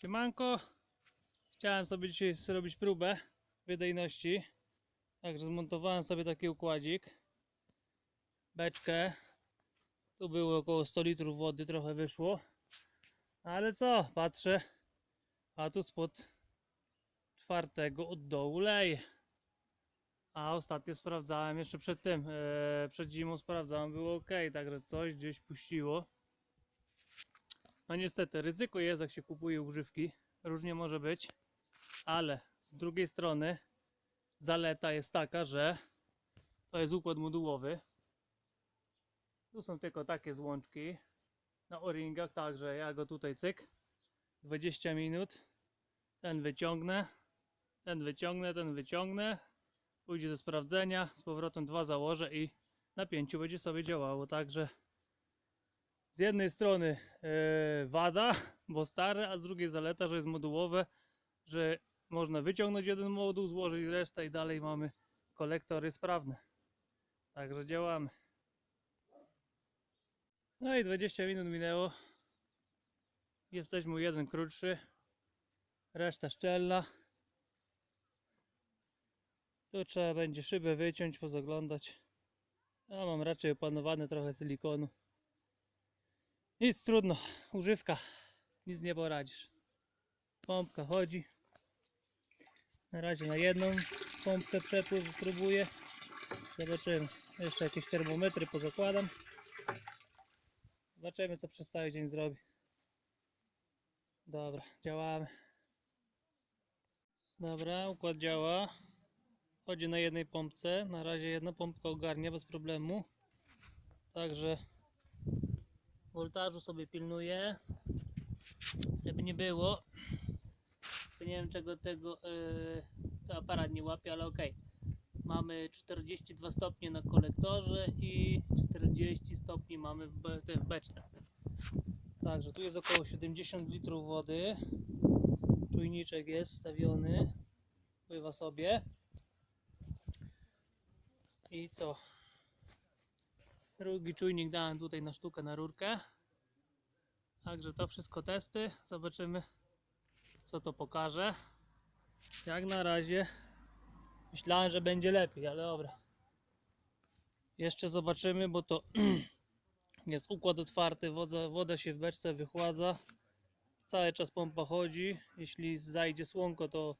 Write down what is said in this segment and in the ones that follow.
Siemanko. Chciałem sobie dzisiaj zrobić próbę wydajności. Także zmontowałem sobie taki układzik. Beczkę. Tu było około 100 litrów wody, trochę wyszło. Ale co, patrzę. A tu spod czwartego od dołu leje. A ostatnio sprawdzałem jeszcze przed tym, e, przed zimą sprawdzałem, było ok, także coś gdzieś puściło. No niestety, ryzyko jest jak się kupuje używki, różnie może być, ale z drugiej strony zaleta jest taka, że to jest układ modułowy. Tu są tylko takie złączki na o-ringach, także ja go tutaj cyk, 20 minut, ten wyciągnę, ten wyciągnę, ten wyciągnę, pójdzie ze sprawdzenia, z powrotem dwa założę i na pięciu będzie sobie działało, także z jednej strony e, wada, bo stare, a z drugiej zaleta, że jest modułowe, że można wyciągnąć jeden moduł, złożyć resztę i dalej mamy kolektory sprawne. Także działamy. No i 20 minut minęło. Jesteśmy jeden krótszy, reszta szczelna. Tu trzeba będzie szybę wyciąć, pozaglądać. Ja mam raczej opanowany trochę silikonu. Nic trudno, używka, nic nie poradzisz. Pompka chodzi. Na razie na jedną pompkę przepływ spróbuję. Zobaczymy. Jeszcze jakieś termometry pozakładam. Zobaczymy co przez cały dzień zrobi. Dobra, działamy. Dobra, układ działa. Chodzi na jednej pompce. Na razie jedna pompka ogarnia bez problemu. Także voltażu sobie pilnuję. Żeby nie było. Nie wiem czego tego yy, to aparat nie łapie, ale ok. Mamy 42 stopnie na kolektorze i 40 stopni mamy w, be, w beczce. Także tu jest około 70 litrów wody. Czujniczek jest wstawiony. Pływa sobie. I co? Drugi czujnik dałem tutaj na sztukę na rurkę. Także to wszystko testy. Zobaczymy co to pokaże. Jak na razie myślałem, że będzie lepiej, ale dobra. Jeszcze zobaczymy, bo to jest układ otwarty, woda, woda się w beczce wychładza. Cały czas pompa chodzi. Jeśli zajdzie słonko, to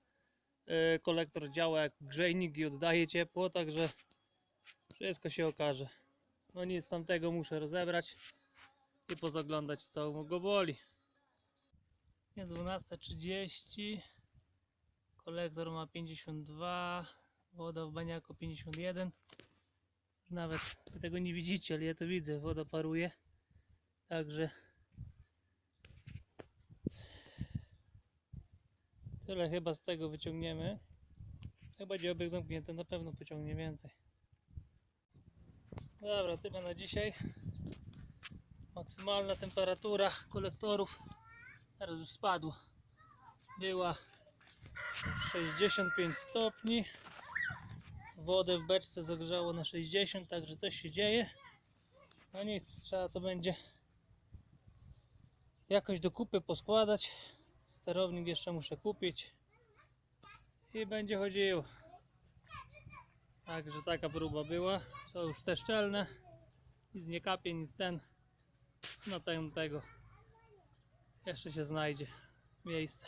e, kolektor działa jak grzejnik i oddaje ciepło, także wszystko się okaże. No nic tamtego muszę rozebrać i pozaglądać co go boli. Jest 12.30. Kolektor ma 52. Woda w baniaku 51. Nawet wy tego nie widzicie, ale ja to widzę. Woda paruje. Także tyle chyba z tego wyciągniemy. Jak będzie zamknięty, na pewno pociągnie więcej. Dobra, tyle na dzisiaj. Maksymalna temperatura kolektorów teraz już spadła. Była 65 stopni. Wodę w beczce zagrzało na 60, także coś się dzieje. No nic, trzeba to będzie jakoś do kupy poskładać. Sterownik jeszcze muszę kupić i będzie chodziło. Także taka próba była. To już te szczelne. Nic nie kapie, nic ten. No ten tego. Jeszcze się znajdzie miejsce.